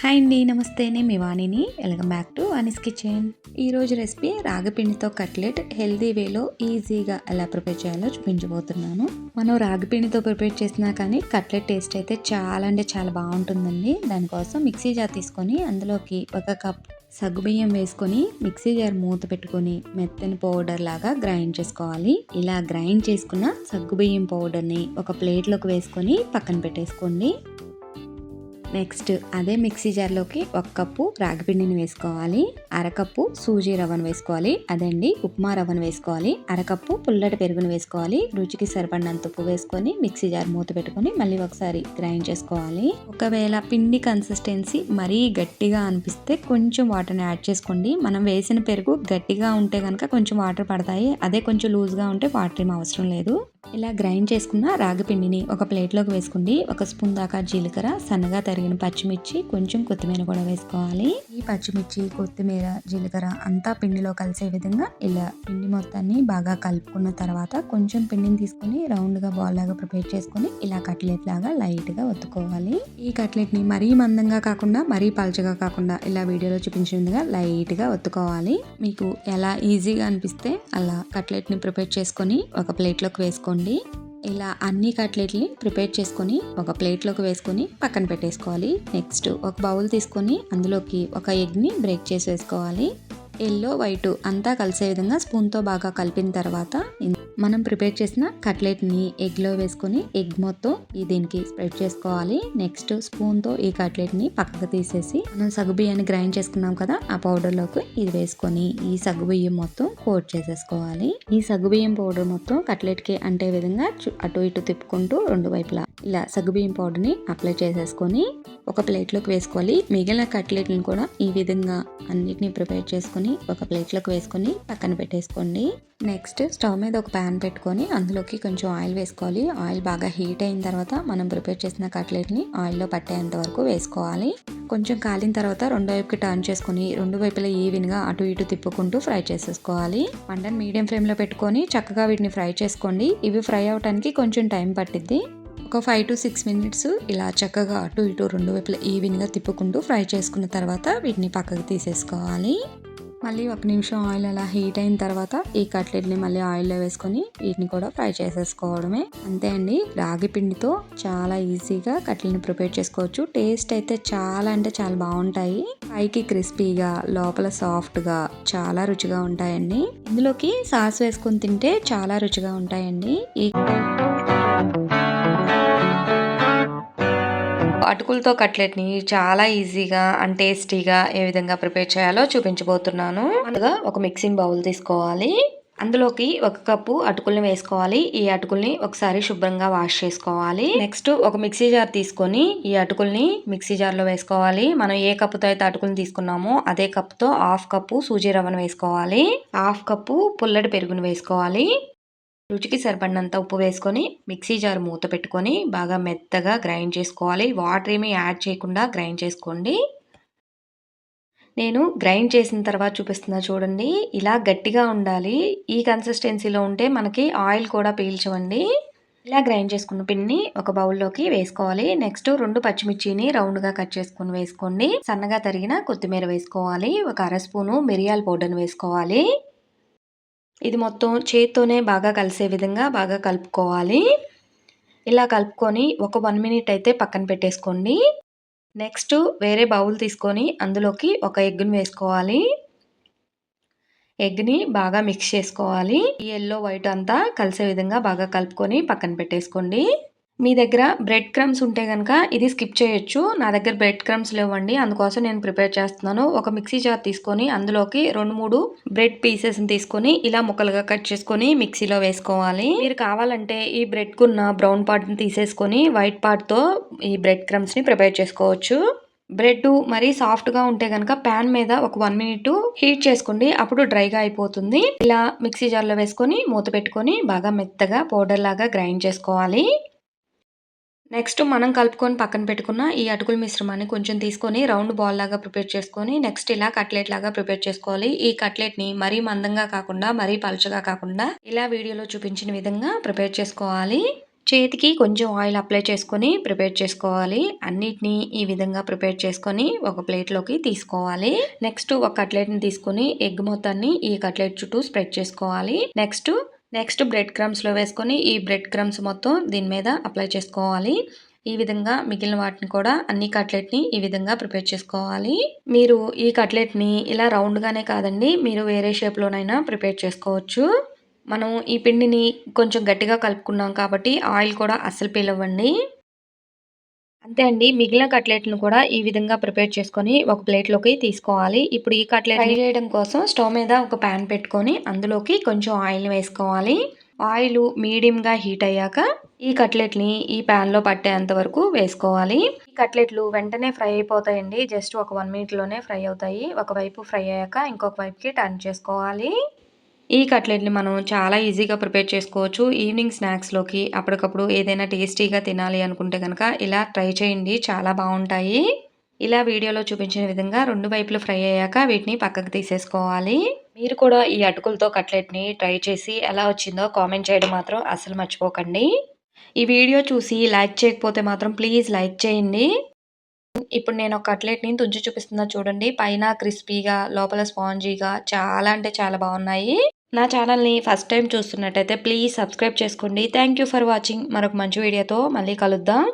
Hi అండి నమస్తే. నేను మీ వాణిని. Welcome back to Vani's kitchen. ఈరోజు రెసిపీ రాగిపిండితో కట్లెట్ హెల్దీ వేలో ఈజీగా ఎలా ప్రిపేర్ చేయాలో చూపించబోతున్నాను. మనం రాగిపిండితో ప్రిపేర్ చేసినా కానీ కట్లెట్ టేస్ట్ అయితే చాలా అంటే చాలా బాగుంటుందండి. దానికోసం మిక్సీ జార్ తీసుకొని అందులోకి ఒక కప్ సగ్గుబియ్యం వేసుకొని మిక్సీ జార్ మూత పెట్టుకొని మెత్తని పౌడర్ లాగా గ్రైండ్ చేసుకోవాలి. ఇలా గ్రైండ్ చేసుకున్న సగ్గుబియ్యం పౌడర్ని ఒక ప్లేట్లోకి వేసుకొని పక్కన పెట్టేసుకోండి. నెక్స్ట్ అదే మిక్సీ జార్లోకి ఒక కప్పు రాగిపిండిని వేసుకోవాలి. అరకప్పు సూజీ రవ్వను వేసుకోవాలి. అదండి ఉప్మా రవ్వను వేసుకోవాలి. అరకప్పు పుల్లటి పెరుగును వేసుకోవాలి. రుచికి సరిపడినంత ఉప్పు వేసుకొని మిక్సీ జార్ మూత పెట్టుకొని మళ్ళీ ఒకసారి గ్రైండ్ చేసుకోవాలి. ఒకవేళ పిండి కన్సిస్టెన్సీ మరీ గట్టిగా అనిపిస్తే కొంచెం వాటర్ని యాడ్ చేసుకోండి. మనం వేసిన పెరుగు గట్టిగా ఉంటే కనుక కొంచెం వాటర్ పడతాయి. అదే కొంచెం లూజ్గా ఉంటే వాటర్ ఏం అవసరం లేదు. ఇలా గ్రైండ్ చేసుకున్న రాగి పిండిని ఒక ప్లేట్లోకి వేసుకోండి. ఒక స్పూన్ దాకా జీలకర్ర సన్నగా తరిగిన పచ్చిమిర్చి కొంచెం కొత్తిమీర కూడా వేసుకోవాలి. ఈ పచ్చిమిర్చి కొత్తిమీర జీలకర్ర అంతా పిండిలో కలిసే విధంగా ఇలా పిండి మొత్తాన్ని బాగా కలుపుకున్న తర్వాత కొంచెం పిండిని తీసుకొని రౌండ్గా బాల్ లాగా ప్రిపేర్ చేసుకొని ఇలా కట్లెట్ లాగా లైట్గా ఒత్తుకోవాలి. ఈ కట్లెట్ని మరీ మందంగా కాకుండా మరీ పలచగా కాకుండా ఇలా వీడియోలో చూపించిన విధంగా లైట్గా ఒత్తుకోవాలి. మీకు ఎలా ఈజీగా అనిపిస్తే అలా కట్లెట్ని ప్రిపేర్ చేసుకొని ఒక ప్లేట్లోకి వేసుకోండి. ఇలా అన్ని కట్లెట్ని ప్రిపేర్ చేసుకొని ఒక ప్లేట్లోకి వేసుకొని పక్కన పెట్టేసుకోవాలి. నెక్స్ట్ ఒక బౌల్ తీసుకొని అందులోకి ఒక ఎగ్ని బ్రేక్ చేసి వేసుకోవాలి ఎల్లో వైట్ అంతా కలిసే విధంగా స్పూన్తో బాగా కలిపిన తర్వాత మనం ప్రిపేర్ చేసిన కట్లెట్ని ఎగ్లో వేసుకొని ఎగ్ మొత్తం ఈ దీనికి స్ప్రెడ్ చేసుకోవాలి. నెక్స్ట్ స్పూన్తో ఈ కట్లెట్ని పక్కకు తీసేసి మనం సగ్గుబియ్యాన్ని గ్రైండ్ చేసుకున్నాం కదా ఆ పౌడర్లోకి ఇది వేసుకొని ఈ సగ్గుబియ్యం మొత్తం కోట్ చేసేసుకోవాలి. ఈ సగ్గుబియ్యం పౌడర్ మొత్తం కట్లెట్కి అంటే విధంగా చు- అటు ఇటు తిప్పుకుంటూ రెండు వైపులా ఇలా సగ్గుబియ్యం పౌడర్ని అప్లై చేసేసుకొని ఒక ప్లేట్లోకి వేసుకోవాలి. మిగిలిన కట్లెట్లను కూడా ఈ విధంగా అన్నిటిని ప్రిపేర్ చేసుకొని ఒక ప్లేట్లోకి వేసుకొని పక్కన పెట్టేసుకోండి. నెక్స్ట్ స్టవ్ మీద ఒక ప్యాన్ పెట్టుకొని అందులోకి కొంచెం ఆయిల్ వేసుకోవాలి. ఆయిల్ బాగా హీట్ అయిన తర్వాత మనం ప్రిపేర్ చేసిన కట్లెట్ని ఆయిల్లో పట్టేంత వరకు వేసుకోవాలి. కొంచెం కాలిన తర్వాత రెండు వైపుకి టర్న్ చేసుకొని రెండు వైపులా ఈవెన్గా అటు ఇటు తిప్పుకుంటూ ఫ్రై చేసేసుకోవాలి. మంటను మీడియం ఫ్లేమ్లో పెట్టుకొని చక్కగా వీటిని ఫ్రై చేసుకోండి. ఇవి ఫ్రై అవడానికి కొంచెం టైం పట్టిద్ది. ఒక ఫైవ్ టు సిక్స్ మినిట్స్ ఇలా చక్కగా అటు ఇటు రెండు వైపులా ఈవెన్గా తిప్పుకుంటూ ఫ్రై చేసుకున్న తర్వాత వీటిని పక్కకు తీసేసుకోవాలి. మళ్ళీ ఒక నిమిషం ఆయిల్ అలా హీట్ అయిన తర్వాత ఈ కట్లెట్ని మళ్ళీ ఆయిల్లో వేసుకొని వీటిని కూడా ఫ్రై చేసేసుకోవడమే. అంతే అండి రాగి పిండితో చాలా ఈజీగా కట్లెట్ని ప్రిపేర్ చేసుకోవచ్చు. టేస్ట్ అయితే చాలా అంటే చాలా బాగుంటాయి. పైకి క్రిస్పీగా లోపల సాఫ్ట్గా చాలా రుచిగా ఉంటాయండి. ఇందులోకి సాస్ వేసుకొని తింటే చాలా రుచిగా ఉంటాయండి. ఈ అటుకులతో కట్లెట్ని చాలా ఈజీగా అండ్ టేస్టీగా ఏ విధంగా ప్రిపేర్ చేయాలో చూపించబోతున్నాను. ముందుగా ఒక మిక్సింగ్ బౌల్ తీసుకోవాలి. అందులోకి ఒక కప్పు అటుకుల్ని వేసుకోవాలి. ఈ అటుకుల్ని ఒకసారి శుభ్రంగా వాష్ చేసుకోవాలి. నెక్స్ట్ ఒక మిక్సీ జార్ తీసుకొని ఈ అటుకుల్ని మిక్సీ జార్లో వేసుకోవాలి. మనం ఏ కప్పుతో అయితే అటుకుల్ని తీసుకున్నామో అదే కప్పుతో హాఫ్ కప్పు సూజీ రవ్వను వేసుకోవాలి. హాఫ్ కప్పు పుల్లటి పెరుగును వేసుకోవాలి. రుచికి సరిపడినంత ఉప్పు వేసుకొని మిక్సీ జార్ మూత పెట్టుకొని బాగా మెత్తగా గ్రైండ్ చేసుకోవాలి. వాటర్ ఏమీ యాడ్ చేయకుండా గ్రైండ్ చేసుకోండి. నేను గ్రైండ్ చేసిన తర్వాత చూపిస్తున్నా చూడండి. ఇలా గట్టిగా ఉండాలి. ఈ కన్సిస్టెన్సీలో ఉంటే మనకి ఆయిల్ కూడా పీల్చవండి. ఇలా గ్రైండ్ చేసుకున్న పిన్ని ఒక బౌల్లోకి వేసుకోవాలి. నెక్స్ట్ రెండు పచ్చిమిర్చిని రౌండ్గా కట్ చేసుకుని వేసుకోండి. సన్నగా తరిగిన కొత్తిమీర వేసుకోవాలి. ఒక అర స్పూను మిరియాల పౌడర్ని వేసుకోవాలి. ఇది మొత్తం చేత్తోనే బాగా కలిసే విధంగా బాగా కలుపుకోవాలి. ఇలా కలుపుకొని ఒక వన్ మినిట్ అయితే పక్కన పెట్టేసుకోండి. నెక్స్ట్ వేరే బౌల్ తీసుకొని అందులోకి ఒక ఎగ్గును వేసుకోవాలి. ఎగ్ని బాగా మిక్స్ చేసుకోవాలి. ఈ ఎల్లో వైట్ అంతా కలిసే విధంగా బాగా కలుపుకొని పక్కన పెట్టేసుకోండి. మీ దగ్గర బ్రెడ్ క్రమ్స్ ఉంటే కనుక ఇది స్కిప్ చేయొచ్చు. నా దగ్గర బ్రెడ్ క్రమ్స్ లేవండి. అందుకోసం నేను ప్రిపేర్ చేస్తున్నాను. ఒక మిక్సీ జార్ తీసుకొని అందులోకి రెండు మూడు బ్రెడ్ పీసెస్ని తీసుకొని ఇలా ముక్కలుగా కట్ చేసుకొని మిక్సీలో వేసుకోవాలి. మీరు కావాలంటే ఈ బ్రెడ్కున్న బ్రౌన్ పార్ట్ని తీసేసుకొని వైట్ పార్ట్తో ఈ బ్రెడ్ క్రమ్స్ని ప్రిపేర్ చేసుకోవచ్చు. బ్రెడ్ మరీ సాఫ్ట్గా ఉంటే కనుక ప్యాన్ మీద ఒక వన్ మినిట్ హీట్ చేసుకోండి. అప్పుడు డ్రైగా అయిపోతుంది. ఇలా మిక్సీ జార్లో వేసుకొని మూత పెట్టుకొని బాగా మెత్తగా పౌడర్ లాగా గ్రైండ్ చేసుకోవాలి. నెక్స్ట్ మనం కలుపుకొని పక్కన పెట్టుకున్న ఈ అటుకుల మిశ్రమాన్ని కొంచెం తీసుకొని రౌండ్ బాల్ లాగా ప్రిపేర్ చేసుకొని నెక్స్ట్ ఇలా కట్లెట్ లాగా ప్రిపేర్ చేసుకోవాలి. ఈ కట్లెట్ని మరీ మందంగా కాకుండా మరీ పలుచగా కాకుండా ఇలా వీడియోలో చూపించిన విధంగా ప్రిపేర్ చేసుకోవాలి. చేతికి కొంచెం ఆయిల్ అప్లై చేసుకొని ప్రిపేర్ చేసుకోవాలి. అన్నిటినీ ఈ విధంగా ప్రిపేర్ చేసుకొని ఒక ప్లేట్లోకి తీసుకోవాలి. నెక్స్ట్ ఒక కట్లెట్ని తీసుకొని ఎగ్ మొత్తాన్ని ఈ కట్లెట్ చుట్టూ స్ప్రెడ్ చేసుకోవాలి. నెక్స్ట్ నెక్స్ట్ బ్రెడ్ క్రమ్స్లో వేసుకొని ఈ బ్రెడ్ క్రమ్స్ మొత్తం దీని మీద అప్లై చేసుకోవాలి. ఈ విధంగా మిగిలిన వాటిని కూడా అన్ని కట్లెట్ని ఈ విధంగా ప్రిపేర్ చేసుకోవాలి. మీరు ఈ కట్లెట్ని ఇలా రౌండ్గానే కాదండి మీరు వేరే షేప్లోనైనా ప్రిపేర్ చేసుకోవచ్చు. మనం ఈ పిండిని కొంచెం గట్టిగా కలుపుకున్నాం కాబట్టి ఆయిల్ కూడా అస్సలు పీలవ్వండి అంతే అండి. మిగిలిన కట్లెట్ను కూడా ఈ విధంగా ప్రిపేర్ చేసుకొని ఒక ప్లేట్లోకి తీసుకోవాలి. ఇప్పుడు ఈ కట్లెట్ ఫ్రై చేయడం కోసం స్టవ్ మీద ఒక ప్యాన్ పెట్టుకొని అందులోకి కొంచెం ఆయిల్ వేసుకోవాలి. ఆయిల్ మీడియంగా హీట్ అయ్యాక ఈ కట్లెట్ని ఈ ప్యాన్లో పట్టేంత వరకు వేసుకోవాలి. ఈ కట్లెట్లు వెంటనే ఫ్రై అయిపోతాయండి. జస్ట్ ఒక వన్ మినిట్లోనే ఫ్రై అవుతాయి. ఒకవైపు ఫ్రై అయ్యాక ఇంకొక వైపుకి టర్న్ చేసుకోవాలి. ఈ కట్లెట్ని మనం చాలా ఈజీగా ప్రిపేర్ చేసుకోవచ్చు. ఈవినింగ్ స్నాక్స్లోకి అప్పటికప్పుడు ఏదైనా టేస్టీగా తినాలి అనుకుంటే కనుక ఇలా ట్రై చేయండి. చాలా బాగుంటాయి. ఇలా వీడియోలో చూపించిన విధంగా రెండు వైపులు ఫ్రై అయ్యాక వీటిని పక్కకు తీసేసుకోవాలి. మీరు కూడా ఈ అటుకులతో కట్లెట్ని ట్రై చేసి ఎలా వచ్చిందో కామెంట్ చేయడం మాత్రం అసలు మర్చిపోకండి. ఈ వీడియో చూసి లైక్ చేయకపోతే మాత్రం ప్లీజ్ లైక్ చేయండి. ఇప్పుడు నేను ఒక కట్లెట్ని తుంచి చూపిస్తున్నా చూడండి. పైన క్రిస్పీగా లోపల స్పాంజీగా చాలా అంటే చాలా బాగున్నాయి. నా ఛానల్ని ఫస్ట్ టైం చూస్తున్నట్టయితే ప్లీజ్ సబ్స్క్రైబ్ చేసుకోండి. థ్యాంక్ యూ ఫర్ వాచింగ్ మరొక మంచి వీడియోతో మళ్ళీ కలుద్దాం.